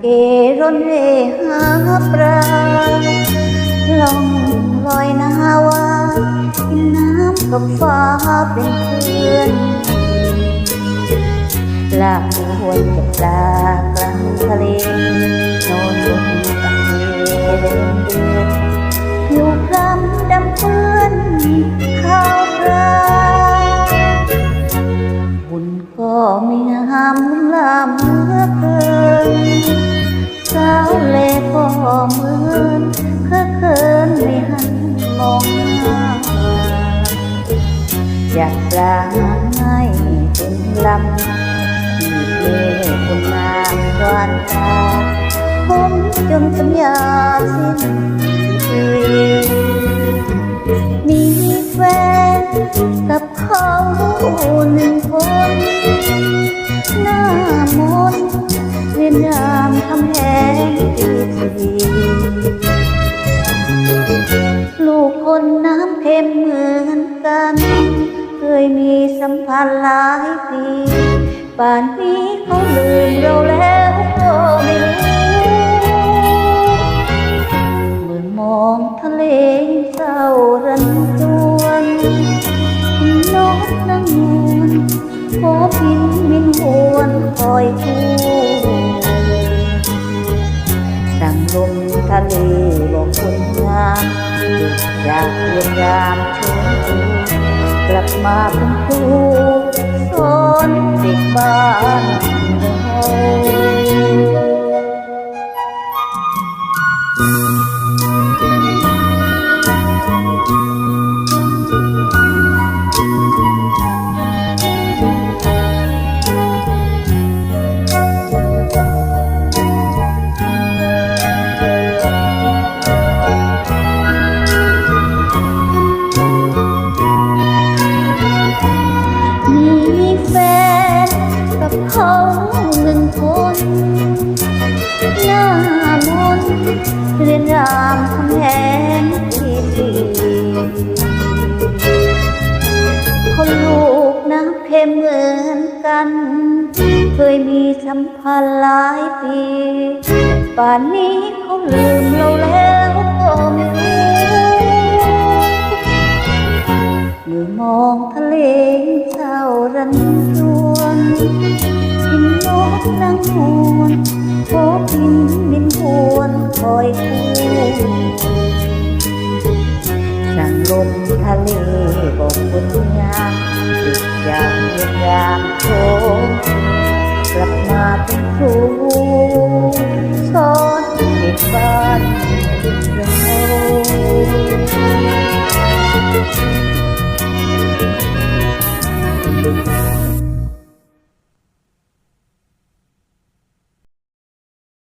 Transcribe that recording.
เกร่อนเรหาปลาลองลอยนาวากินน้ำกับฟ้าเป็นเพื่อนลากหวนกับปลากลางทะเลนอนบนตังเดินเดือน ม่งามลำเหลือเกินสาวเล่ก็เมือนเคอเขินไม่หันมองหน้าอยากปลาให้เป็นลำที่เล่คนงามกวนตาผมจนสัญญาสิ้นชีวิตมีแฟนกับเขาหนึ่งคน หน้ามนต์เรียนรามคำแหงปีสีลูกคนน้ำเค็มเหมือนกัน เคยมีสัมพันธ์หลายปีป่านนี้เขาลืมเราแล้วก็ไม่รู้เมื่อมองทะเลเศร้ารันจวนนกนั่งนวล ขอพินมินหวนคอยคู่ดังลมทะเลบอกคนงามอยากเรียนรามชมดูกลับมาเป็นครูสอนเด็กบ้านเรา เคยมีสัมพันธ์หลายปี ป่านนี้เขาลืมเราแล้วก็ไม่รู้เมื่อมองทะเลเศร้ารันจวนกินนกนั่งหวนโผบินบินหวนคอยคู่ อยากโคกลับมาเป็นครูสอนเด็กบ้านติดเรา